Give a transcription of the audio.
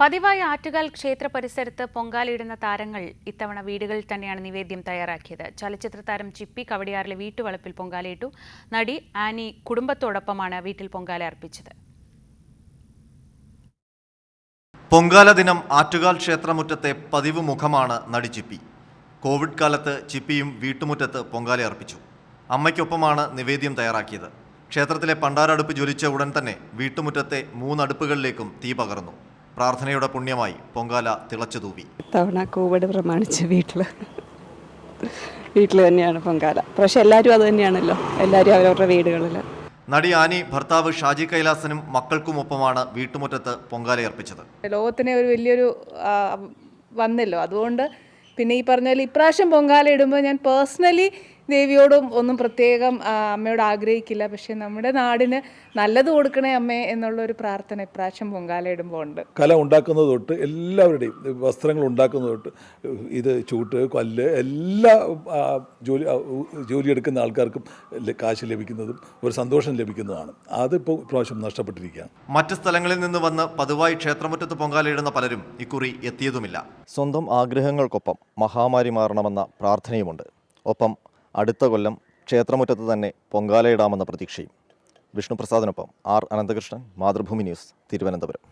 പതിവായി ആറ്റുകാൽ ക്ഷേത്ര പരിസരത്ത് പൊങ്കാലയിടുന്ന താരങ്ങൾ ഇത്തവണ വീടുകളിൽ തന്നെയാണ് നിവേദ്യം തയ്യാറാക്കിയത്. ചലച്ചിത്ര താരം ചിപ്പി കവടിയാറിലെ വീട്ടുവളപ്പിൽ പൊങ്കാലയിട്ടു. നടി ആനി കുടുംബത്തോടൊപ്പമാണ് വീട്ടിൽ പൊങ്കാല അർപ്പിച്ചത്. പൊങ്കാല ദിനം ആറ്റുകാൽ ക്ഷേത്രമുറ്റത്തെ പതിവ് മുഖമാണ് നടി ചിപ്പി. കോവിഡ് കാലത്ത് ചിപ്പിയും വീട്ടുമുറ്റത്ത് പൊങ്കാല അർപ്പിച്ചു. അമ്മയ്ക്കൊപ്പമാണ് നിവേദ്യം തയ്യാറാക്കിയത്. ക്ഷേത്രത്തിലെ പണ്ടാരടുപ്പ് ജ്വലിച്ച ഉടൻ തന്നെ വീട്ടുമുറ്റത്തെ മൂന്നടുപ്പുകളിലേക്കും തീ പകർന്നു. പ്രാർത്ഥനയുടെ പുണ്യമായി പൊങ്കാല തിളച്ചു തൂവി. തവണ കോവിഡ് പ്രമാണിച്ച് വീട്ടിൽ വീട്ടിൽ തന്നെയാണ് പൊങ്കാല. പക്ഷെ എല്ലാവരും അത് തന്നെയാണല്ലോ. എല്ലാവരും അവരവരുടെ വീടുകളിൽ നടി ആനി ഭർത്താവ് ഷാജി കൈലാസനും മക്കൾക്കുമൊപ്പമാണ് വീട്ടുമുറ്റത്ത് പൊങ്കാല അർപ്പിച്ചത്. ലോകത്തിനെ ഒരു വലിയൊരു ആ, വന്നല്ലോ. അതുകൊണ്ട് പിന്നെ ഈ പറഞ്ഞ പോലെ ഇപ്രാവശ്യം പൊങ്കാല ഇടുമ്പോൾ ഞാൻ പേഴ്സണലി ദേവിയോടും ഒന്നും പ്രത്യേകം അമ്മയോട് ആഗ്രഹിക്കില്ല. പക്ഷേ നമ്മുടെ നാടിന് നല്ലത് കൊടുക്കണേ അമ്മേ എന്നുള്ള ഒരു പ്രാർത്ഥന ഇപ്രാവശ്യം പൊങ്കാലയിടുമ്പോൾ ഉണ്ട്. കല ഉണ്ടാക്കുന്നത് തൊട്ട് എല്ലാവരുടെയും വസ്ത്രങ്ങൾ ഉണ്ടാക്കുന്നത് തൊട്ട് ഇത് ചൂട്ട് കല്ല് എല്ലാ ജോലി ജോലി എടുക്കുന്ന ജോലിയെടുക്കുന്ന ആൾക്കാർക്കും കാശ് ലഭിക്കുന്നതും ഒരു സന്തോഷം ലഭിക്കുന്നതാണ്. അതിപ്പോൾ ഇപ്രാവശ്യം നഷ്ടപ്പെട്ടിരിക്കുകയാണ്. മറ്റ് സ്ഥലങ്ങളിൽ നിന്ന് വന്ന് പതിവായി ക്ഷേത്രമുറ്റത്ത് പൊങ്കാലയിടുന്ന പലരും ഇക്കുറി എത്തിയതുമില്ല. സ്വന്തം ആഗ്രഹങ്ങൾക്കൊപ്പം മഹാമാരി മാറണമെന്ന പ്രാർത്ഥനയുമുണ്ട്. ഒപ്പം അടുത്ത കൊല്ലം ക്ഷേത്രമുറ്റത്ത് തന്നെ പൊങ്കാലയിടാമെന്ന പ്രതീക്ഷയും. വിഷ്ണുപ്രസാദിനൊപ്പം ആർ അനന്തകൃഷ്ണൻ മാതൃഭൂമി ന്യൂസ് തിരുവനന്തപുരം.